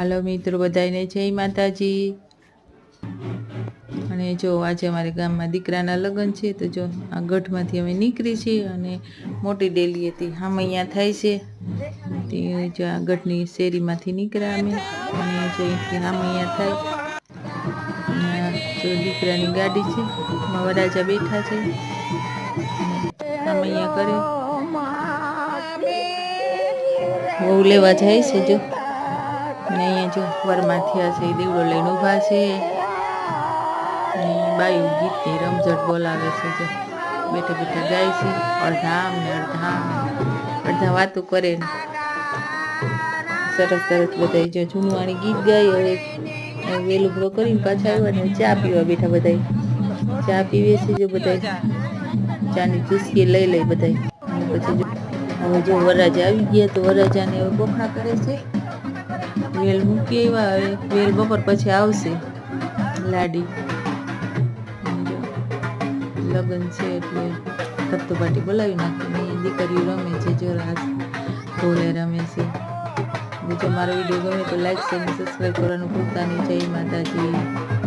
હાલો મિત્રો બધાને જય માતાજી. અને જો આજે અમારે ગામમાં દીકરાના લગ્ન છે, તો જો આ ગઢમાંથી અમે નીકળી છીએ અને મોટી ડેલી હતી હામ અહીંયા થાય છે. તે જો આ ગઢની શેરીમાંથી નીકળ્યા અમે અને જો અહીંથી હામ અહીંયા થાય. જો દીકરાની ગાડી છે, એમાં વરાજા બેઠા છે. અને અહીંયા કર્યો બહુ લેવા જાય છે જો. અને અહીંયા જો વરમાં થયા છે, દીવડો લઈને ઊભા છે. અને બાયું ગીતની રમઝટ બોલાવે છે જો. બેઠા બેઠા ગાય છે અડધા ને અડધામ. અડધા વાતો કરે ને. સરસ સરસ બધા જો જૂનવાણી ગીત ગાય હવે. વેલું ભરો કરીને પાછા આવ્યા ને ચા પીવા બેઠા બધા ચા પીવે છે જો બધા ચાની ચુસ્કી લઈ લઈ બધા પછી હવે જો વરરાજા આવી ગયા તો વરરાજાને હવે બોખા કરે છે. વેલ મૂકી આવ્યા, હવે વેલ બપોર પછી આવશે. લાડી. લગ્ન છે એટલે ધબતો પાટી બોલાવી નાખીને અહીંયા દીકરીઓ રમે છે, જો રાસ રમે છે. જો મારો વીડિયો ગમે તો લાઈક શેર સબસ્ક્રાઈબ કરવાનું ભૂલતા નહીં. જય માતાજી.